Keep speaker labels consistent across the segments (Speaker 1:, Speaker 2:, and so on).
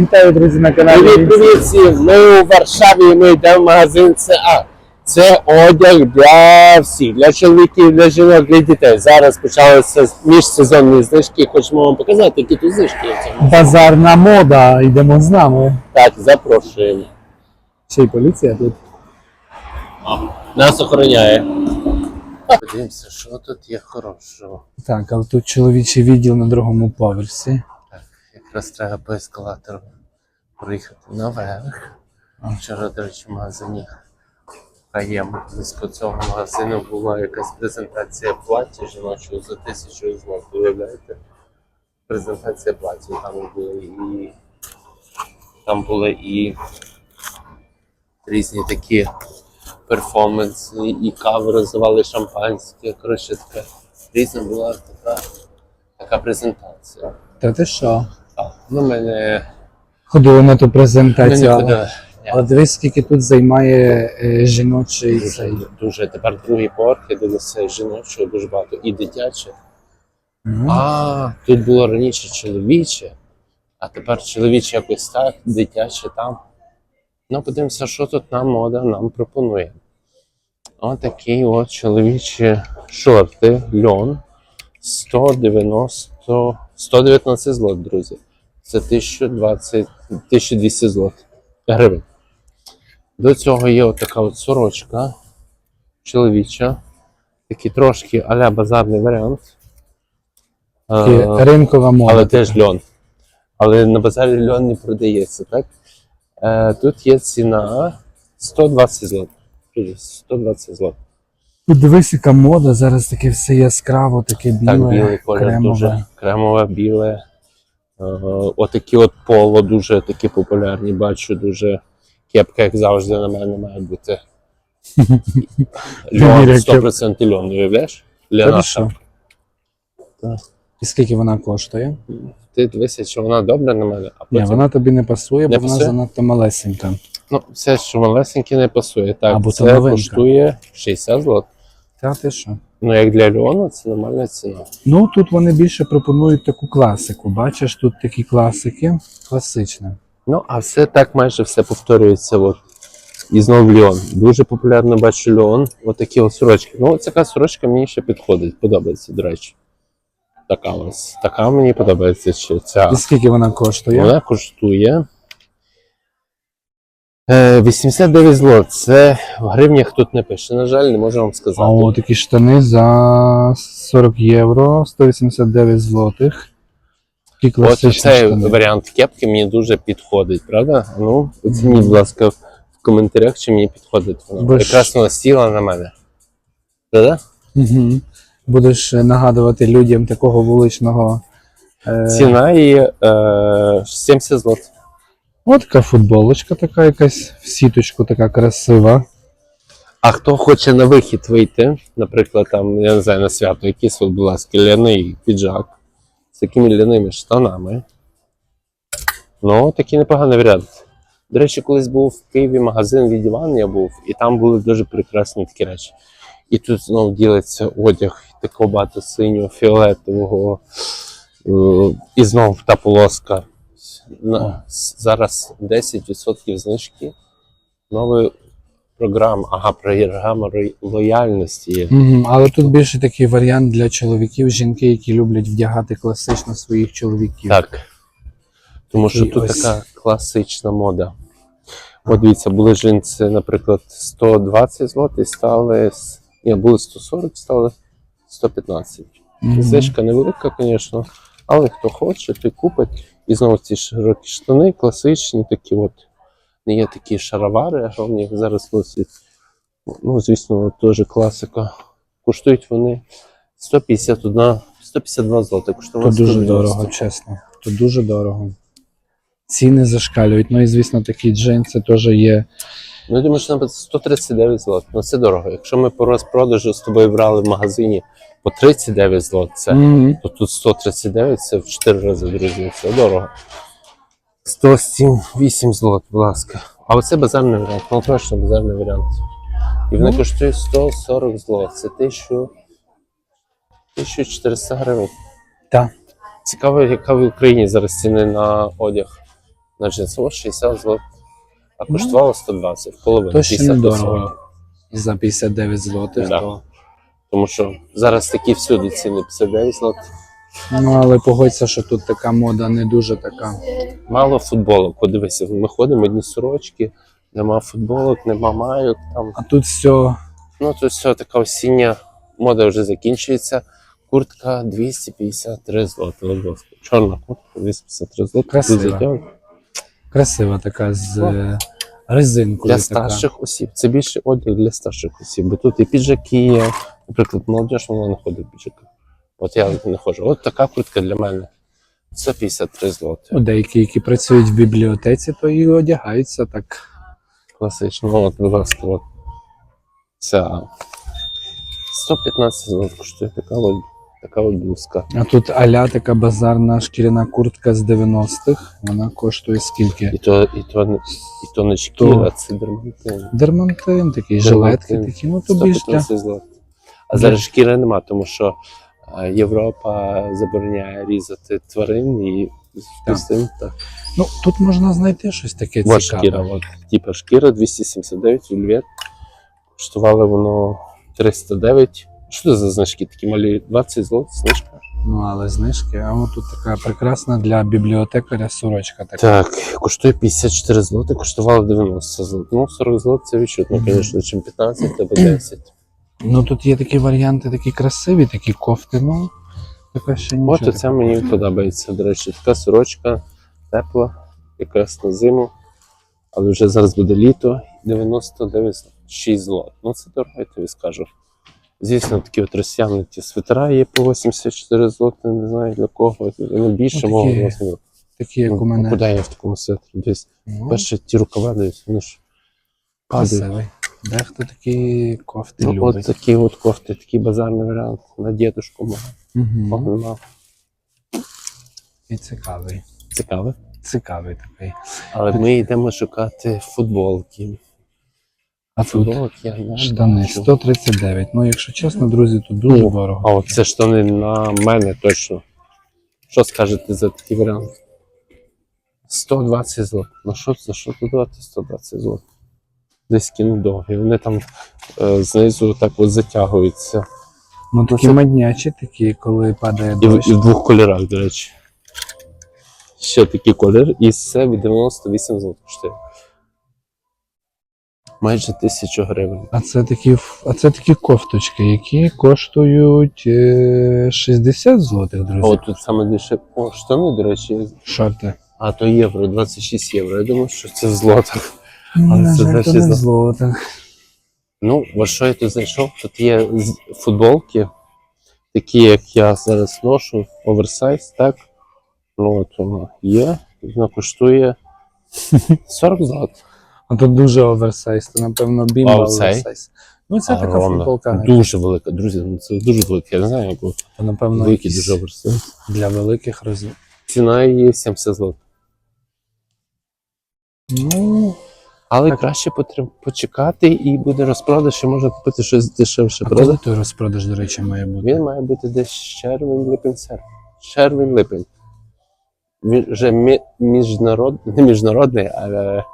Speaker 1: Вітаю, друзі, на каналі.
Speaker 2: Привіт, привіт всім! Ми у Варшаві, ми йдемо в магазин ЦА. Це одяг для всіх, для чоловіків, для жінок, для дітей. Зараз почалися міжсезонні знижки. Хочемо вам показати, які тут знижки є. в цьому.
Speaker 1: Базарна мода. Йдемо з нами.
Speaker 2: Так, запрошуємо.
Speaker 1: Ще й поліція тут.
Speaker 2: Нас охороняє. Подивимося, що тут є хорошого.
Speaker 1: Так, але тут чоловічий відділ на другому поверсі.
Speaker 2: Якраз треба по ескалатору проїхати наверх. Вчора, до речі, в магазині Каєм близько цього магазину була якась презентація плаття жіночого за тисячу злотих. Уявляєте? Презентація плаття. Там були і там були і різні такі перформанси, і кави роздавали шампанське. Коротше, така різна була така, така презентація.
Speaker 1: Та ти що?
Speaker 2: Так, ну мене
Speaker 1: Ходили на ту
Speaker 2: ми
Speaker 1: презентацію.
Speaker 2: не
Speaker 1: але-
Speaker 2: ходили.
Speaker 1: Але дивись, скільки тут займає е, жіночий
Speaker 2: Дуже,
Speaker 1: цей.
Speaker 2: дуже тепер другий поверх, я дивлюся жіночого дуже багато і дитяче.
Speaker 1: Мгм.
Speaker 2: А тут було раніше чоловіче, а тепер чоловіче якось так, дитяче там. Ну, подивимося, що тут нам мода нам пропонує. Отакі от чоловічі шорти, льон 190, 119 злот, друзі. Це 1020, 1200 злот гривень. До цього є отака от сорочка чоловіча. Такий трошки а-ля базарний варіант.
Speaker 1: Такі
Speaker 2: Е,
Speaker 1: Ринкова мода.
Speaker 2: але теж льон. Але на базарі льон не продається, так? Е, тут є ціна 120 злот. 120 злот.
Speaker 1: Дивись, яка мода, зараз таке все яскраво, таке біле,
Speaker 2: Так, білий колір
Speaker 1: кремове.
Speaker 2: дуже кремове, біле. Е, отакі от поло дуже такі популярні, бачу, дуже кепка, як завжди, на мене має бути. Льон, 100% льон, уявляєш? Ляна? Так.
Speaker 1: І скільки вона коштує?
Speaker 2: Ти дивися, чи вона добра на мене, а
Speaker 1: Ні, вона тобі не пасує, бо
Speaker 2: Не
Speaker 1: вона
Speaker 2: пасує?
Speaker 1: занадто малесенька.
Speaker 2: Ну, все, що малесеньке, не пасує. Так,
Speaker 1: Або
Speaker 2: це
Speaker 1: новинка.
Speaker 2: коштує 60 злот.
Speaker 1: Та ти що?
Speaker 2: Ну, як для Льону, це нормальна ціна.
Speaker 1: Ну тут вони більше пропонують таку класику. Бачиш, тут такі класики, класичне.
Speaker 2: Ну, а все так майже все повторюється. От. І знову Льон. Дуже популярно бачу Льон. Отакі от сорочки. Ну, така сорочка мені ще підходить, подобається, до речі. Така ось. Така мені подобається ще ця.
Speaker 1: І скільки вона коштує?
Speaker 2: Вона коштує. Е, 89 злот. Це в гривнях тут не пише. На жаль, не можу вам сказати.
Speaker 1: О, такі штани за 40 євро, 189 злотих. Такі
Speaker 2: От цей
Speaker 1: штани.
Speaker 2: варіант кепки мені дуже підходить, правда? Ну, оцініть, будь ласка, в коментарях, чи мені підходить вона.
Speaker 1: Бо
Speaker 2: вона сіла на мене. Правда?
Speaker 1: Угу. Будеш е, нагадувати людям такого вуличного. Е...
Speaker 2: Ціна її е, 70 злот.
Speaker 1: От така футболочка, така якась в сіточку, така красива.
Speaker 2: А хто хоче на вихід вийти, наприклад, там, я не знаю, на свято, якийсь, будь ласка, ляний піджак з такими ляними штанами. Ну, такий непоганий варіант. До речі, колись був в Києві магазин від Іван, я був, і там були дуже прекрасні такі речі. І тут знову ділиться одяг такого багато синього, фіолетового, е, і знову та полоска. На, зараз 10% знижки. Новий програм, ага, програма лояльності є.
Speaker 1: Угу. Але тут більше такий варіант для чоловіків, жінки, які люблять вдягати класично своїх чоловіків.
Speaker 2: Так. Тому що
Speaker 1: І
Speaker 2: тут
Speaker 1: ось.
Speaker 2: така класична мода. От дивіться, були джинси, наприклад, 120 злотих, стали. Ні, були 140, стали 115.
Speaker 1: Мгм.
Speaker 2: Знижка невелика, звісно, але хто хоче, той купить. І знову ці широкі штани, класичні, такі от. Не є такі шаровари, огромні, як зараз носять. Ну, звісно, теж класика. Коштують вони 151, 152 злоти. Коштували
Speaker 1: Тут дуже
Speaker 2: 190.
Speaker 1: дорого, чесно. Тут дуже дорого. Ціни зашкалюють. Ну і звісно, такі джинси теж є.
Speaker 2: Ну, я думаю, що наприклад, 139 злот. Ну це дорого. Якщо ми по розпродажу з тобою брали в магазині по 39 злот, це,
Speaker 1: Мгм.
Speaker 2: то тут 139 це в 4 рази, друзі. Це дорого. 107, злот, будь ласка. А оце базарний варіант, ну точно базарний варіант. І вони
Speaker 1: Ну.
Speaker 2: коштують 140 злот. Це 1000, 1400 гривень.
Speaker 1: Так.
Speaker 2: Цікаво, яка в Україні зараз ціни на одяг. на джинсово 60 злотих. А коштувало 120, в половину.
Speaker 1: То
Speaker 2: 50%.
Speaker 1: недорого. І за 59 злотих,
Speaker 2: Да.
Speaker 1: то.
Speaker 2: Тому що зараз такі всюди ціни 59 злотих.
Speaker 1: Ну, але погодься, що тут така мода не дуже така.
Speaker 2: Мало футболок. Подивися, ми ходимо одні сорочки, нема футболок, нема майок там.
Speaker 1: А тут все
Speaker 2: Ну, то все, така осіння мода вже закінчується. Куртка 253 злоти. ласка. Чорна куртка 253 злоти.
Speaker 1: Красива. Красива така з е, резинкою.
Speaker 2: Для
Speaker 1: така.
Speaker 2: старших осіб. Це більше одяг для старших осіб. Бо тут і піджаки є. Наприклад, молодіж вона не ходить в. От я не ходжу. От така куртка для мене. 153 злоти.
Speaker 1: Ну, деякі, які працюють в бібліотеці, то і одягаються так.
Speaker 2: Класично. От, будь ласка, от. Ця 115 злотих коштує така от, така от блузка.
Speaker 1: А тут аля така базарна шкіряна куртка з 90-х. Вона коштує скільки?
Speaker 2: І то, і то, не- і то не шкіра, це дермантин.
Speaker 1: Дермантин,
Speaker 2: Дермантин.
Speaker 1: жилетки такі, ну то більш для
Speaker 2: 115 злотих. А зараз шкіри нема, тому що е, Європа забороняє різати тварин і
Speaker 1: Так.
Speaker 2: так.
Speaker 1: Ну, тут можна знайти щось таке
Speaker 2: От
Speaker 1: цікаве.
Speaker 2: шкіра, от, типа шкіра 279 вільвет. Коштувало воно 309. Що це за знижки? Такі малі 20 злотих знижка.
Speaker 1: Ну, але знижки. А от тут така прекрасна для бібліотекаря сорочка така.
Speaker 2: Так, коштує 54 злоти, коштувало 90 злотих. Ну, 40 злотих це відчутно, звісно, чим 15 або 10.
Speaker 1: Ну тут є такі варіанти, такі красиві, такі кофти, ну така ще нічого.
Speaker 2: От оце мені подобається. До речі, така сорочка тепла, якраз на зиму. Але вже зараз буде літо, 99,6 злот. Ну це дорого, я тобі скажу. Звісно, такі от розтягнуті свитера є по 84 злоти, не знаю для кого. Ну, більше
Speaker 1: Ну,
Speaker 2: мого власне.
Speaker 1: Такі, як у
Speaker 2: Ну,
Speaker 1: мене.
Speaker 2: Куди я в такому свитрі? Десь
Speaker 1: Ну,
Speaker 2: перші ті рукава десь, вони ж падають.
Speaker 1: Дехто такі кофти
Speaker 2: Ну,
Speaker 1: любить.
Speaker 2: от такі от кофти, такий базарний варіант на дідушку мого.
Speaker 1: Угу.
Speaker 2: мав.
Speaker 1: І цікавий.
Speaker 2: Цікаве.
Speaker 1: Цікавий такий.
Speaker 2: Але ми йдемо шукати футболки.
Speaker 1: А
Speaker 2: Футболок я не
Speaker 1: штани
Speaker 2: бачу.
Speaker 1: 139. Ну, якщо чесно, друзі, тут дуже
Speaker 2: О,
Speaker 1: дорого.
Speaker 2: А от це штани на мене точно. Що скажете за такий варіант? 120 злот. Ну що це? Що тут дати 120 злот? Десь кіно довгі. Вони там е, знизу так от затягуються.
Speaker 1: Ну такі
Speaker 2: це-
Speaker 1: моднячі, такі, коли падає
Speaker 2: І, в-
Speaker 1: дощ.
Speaker 2: і в двох кольорах, до речі. Ще такий колір, і це від 98 злот коштує. Майже тисячу гривень.
Speaker 1: А це такі, ф- а це такі кофточки, які коштують е, 60 злотих, друзі.
Speaker 2: от тут саме більше о, штани, до речі,
Speaker 1: Шорти.
Speaker 2: а то євро, 26 євро. Я думаю, що це в злотах. Але
Speaker 1: на
Speaker 2: це
Speaker 1: жаль, то не злотих.
Speaker 2: Ну, во що я тут зайшов? Тут є з- футболки, такі, як я зараз ношу, оверсайз, так? Ну, от воно є, вона коштує 40 злот.
Speaker 1: А тут дуже оверсайз, то напевно бімба
Speaker 2: А оцей?
Speaker 1: оверсайз. Ну це така футболка.
Speaker 2: Дуже велика, друзі, ну це дуже велика. Я не знаю, яку
Speaker 1: То, напевно,
Speaker 2: великий
Speaker 1: якісь
Speaker 2: дуже оверсайз.
Speaker 1: для великих розмірів.
Speaker 2: Ціна її 70 злот.
Speaker 1: Ну,
Speaker 2: Але
Speaker 1: Так.
Speaker 2: краще почекати і буде розпродаж, і можна купити щось дешевше.
Speaker 1: а коли той розпродаж, до речі, має бути?
Speaker 2: Він має бути десь червень липень серпень. Червень липень. Він вже мі- міжнарод... не міжнародний, але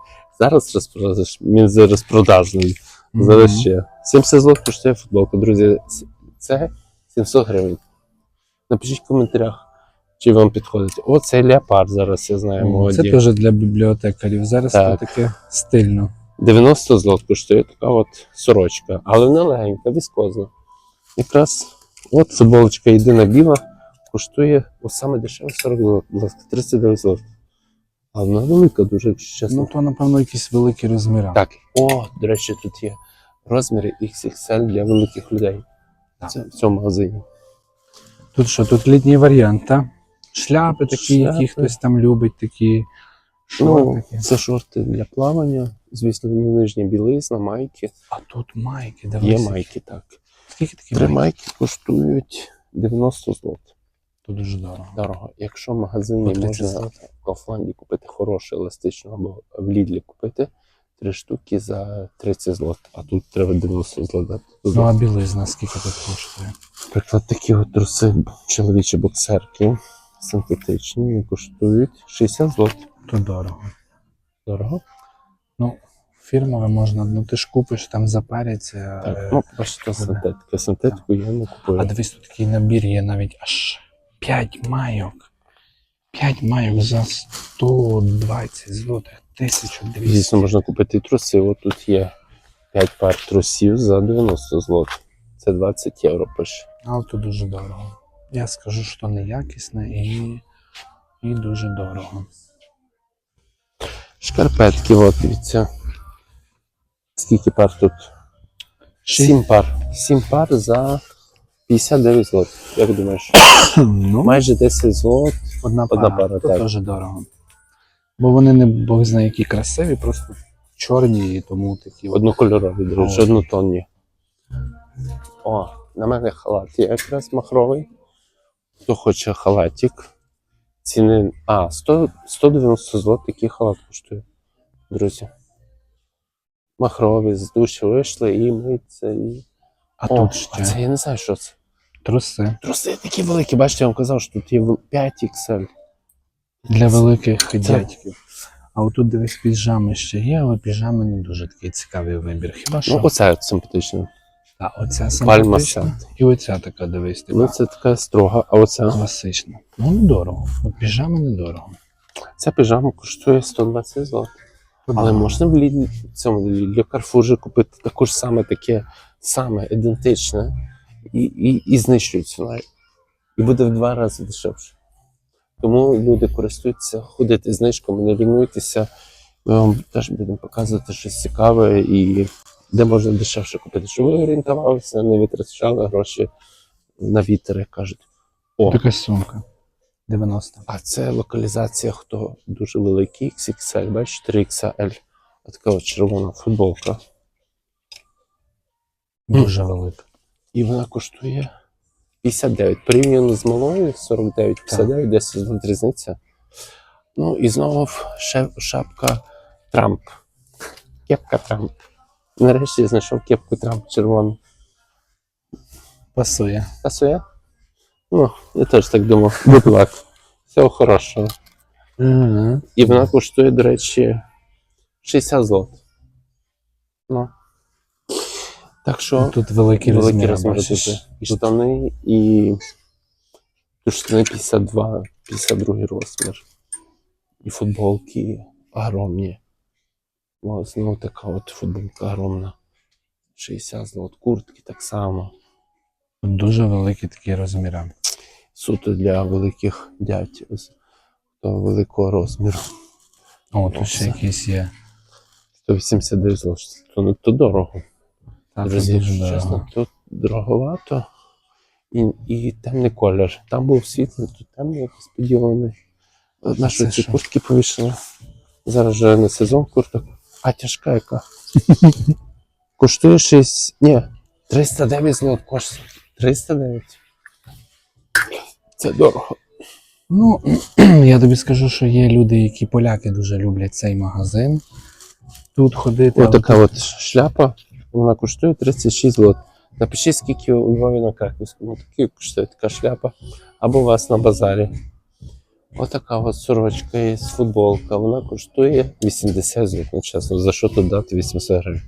Speaker 2: зараз розпродаж, він за розпродажний. Зараз ще. 70 злот коштує футболка, друзі. Це 700 гривень. Напишіть в коментарях, чи вам підходить. О, це леопард зараз, я знаю,
Speaker 1: О,
Speaker 2: молоді.
Speaker 1: Це теж для бібліотекарів. Зараз
Speaker 2: Так.
Speaker 1: це таке стильно.
Speaker 2: 90 злот коштує така от сорочка, але не легенька, віскозна. Якраз от футболочка єдина біла, коштує от саме дешеве 40 злот, будь ласка, 39 злот. А вона велика дуже, якщо чесно.
Speaker 1: Ну, то, напевно, якісь великі розміри.
Speaker 2: Так, о, до речі, тут є розміри XXL для великих людей.
Speaker 1: Так.
Speaker 2: Це в цьому магазині.
Speaker 1: Тут що, тут літній варіант, так? Шляпи такі, які хтось там любить, такі
Speaker 2: Ну, це шорти для плавання, звісно, нижня білизна, майки.
Speaker 1: А тут майки,
Speaker 2: Є майки, так.
Speaker 1: Скільки такі
Speaker 2: Три
Speaker 1: майки?
Speaker 2: майки коштують 90 злот.
Speaker 1: Тут дуже дорого.
Speaker 2: Дорого. Якщо в магазині
Speaker 1: По 30
Speaker 2: можна в Kaufland купити хороше еластичне або в Лідлі купити три штуки за 30 злот, а тут треба 90 злот. дати.
Speaker 1: Ну, а білизна скільки тут коштує?
Speaker 2: Наприклад, такі от труси чоловічі боксерки синтетичні вони коштують 60 злот.
Speaker 1: то дорого.
Speaker 2: Дорого.
Speaker 1: Ну, фірмове можна, ну ти ж купиш там за перець. е,
Speaker 2: Так, ну, бачите, синтетика. Синтетику я не купую.
Speaker 1: А дивись, тут такий набір є навіть аж 5 майок. 5 майок за 120 злотих, 1200.
Speaker 2: Звісно, можна купити труси. От тут є 5 пар трусів за 90 злотих. Це 20 євро пише.
Speaker 1: Але то дуже дорого. Я скажу, що неякісне і, і дуже дорого.
Speaker 2: Шкарпетки, от дивіться. Скільки пар тут? 7 пар. 7 пар за 59 злотих. Як думаєш?
Speaker 1: Ну,
Speaker 2: Майже 10 злот.
Speaker 1: одна
Speaker 2: одна
Speaker 1: пара,
Speaker 2: пара,
Speaker 1: то
Speaker 2: так.
Speaker 1: дуже дорого. Бо вони не Бог знає, які красиві, просто чорні і тому такі.
Speaker 2: Однокольорові,
Speaker 1: О.
Speaker 2: однотонні. О, на мене халат є якраз махровий. Хто хоче халатик. Ціни. А, 100, 190 злот такий халат коштує. Друзі. Махровий, з душі вийшли і миться. І...
Speaker 1: А
Speaker 2: О,
Speaker 1: тут ще
Speaker 2: а це я не знаю, що це.
Speaker 1: труси.
Speaker 2: Труси такі великі, бачите, я вам казав, що тут є 5 XL.
Speaker 1: Для великих дядьків. А отут дивись, піжами ще є, але піжами не дуже такий цікавий вибір. Хіба що
Speaker 2: Ну, оце симпатично.
Speaker 1: А, оця
Speaker 2: Пальма
Speaker 1: симпатична. І оця така, дивись, така
Speaker 2: Ну, це така строга, а оця.
Speaker 1: класична. Ну, недорого. От піжами недорого.
Speaker 2: Ця піжама коштує 120 злот. Але можна в Лідлі, цьому Лідлі Карфужі купити також саме таке, саме ідентичне, і, і, і знищують ціна. І буде в два рази дешевше. Тому люди користуються, ходити знижками, не лінуйтеся. Ми вам теж будемо показувати щось цікаве і де можна дешевше купити. Щоб ви орієнтувалися, не витрачали гроші на вітер, як кажуть. О,
Speaker 1: Така сумка. 90.
Speaker 2: а це локалізація, хто дуже великий, XXL, бачиш, 3XL. А така от червона футболка.
Speaker 1: Дуже велика.
Speaker 2: І вона коштує 59. Порівняно з малою 49, 59, 10 злот різниця. Ну і знову ще шапка Трамп. Кепка Трамп. Нарешті знайшов кепку Трамп червону.
Speaker 1: Пасує.
Speaker 2: Пасує? Ну, я теж так думав. Good luck. Всього хорошого. І вона коштує, до речі, 60 злот. Ну. Так що
Speaker 1: Тут великі
Speaker 2: великі
Speaker 1: розміри,
Speaker 2: розміри тут. І штани, і тут штани 52, 52 розмір. І футболки огромні. Знову така от футболка огромна. 60 злот. Куртки так само.
Speaker 1: Дуже великі такі розміри.
Speaker 2: Суто для великих дядь. Ось, великого розміру.
Speaker 1: О, тут ще якісь є.
Speaker 2: 189 злот. То то дорого.
Speaker 1: Так,
Speaker 2: Друзі,
Speaker 1: дуже
Speaker 2: якщо
Speaker 1: дорого.
Speaker 2: тут дороговато і, і темний колір. Там був світлий, тут темний якийсь поділений. На що
Speaker 1: це
Speaker 2: ці
Speaker 1: що?
Speaker 2: куртки повішали? Зараз вже не сезон курток, а тяжка яка. Коштує 6. Ні, 309 злот коштує. 309. Це дорого.
Speaker 1: Ну, я тобі скажу, що є люди, які поляки дуже люблять цей магазин. Тут ходити.
Speaker 2: Ось така от шляпа, вона коштує 36 злот. Напишіть, скільки у Львові на Краківському такі коштує така шляпа, або у вас на базарі. Отака от сорочка є, футболка, вона коштує 80 злот, ну чесно, за що тут дати 800 гривень?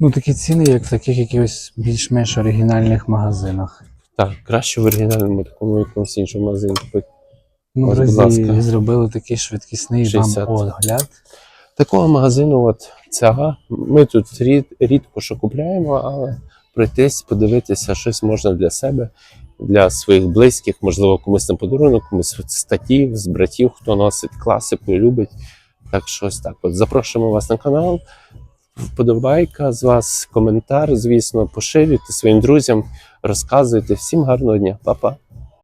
Speaker 1: Ну, такі ціни, як в таких якихось більш-менш оригінальних магазинах.
Speaker 2: Так, краще в оригінальному такому якомусь іншому магазині купити.
Speaker 1: Ну,
Speaker 2: Ось,
Speaker 1: в разі зробили такий швидкісний
Speaker 2: 60.
Speaker 1: вам огляд.
Speaker 2: Такого магазину, от ця, ми тут рід, рідко що купляємо, але пройтись, подивитися, щось можна для себе, для своїх близьких, можливо, комусь на подарунок, комусь статів, з братів, хто носить класику і любить. Так що ось так. От запрошуємо вас на канал. Вподобайка з вас, коментар, звісно, поширюйте своїм друзям, розказуйте. Всім гарного дня, Па-па.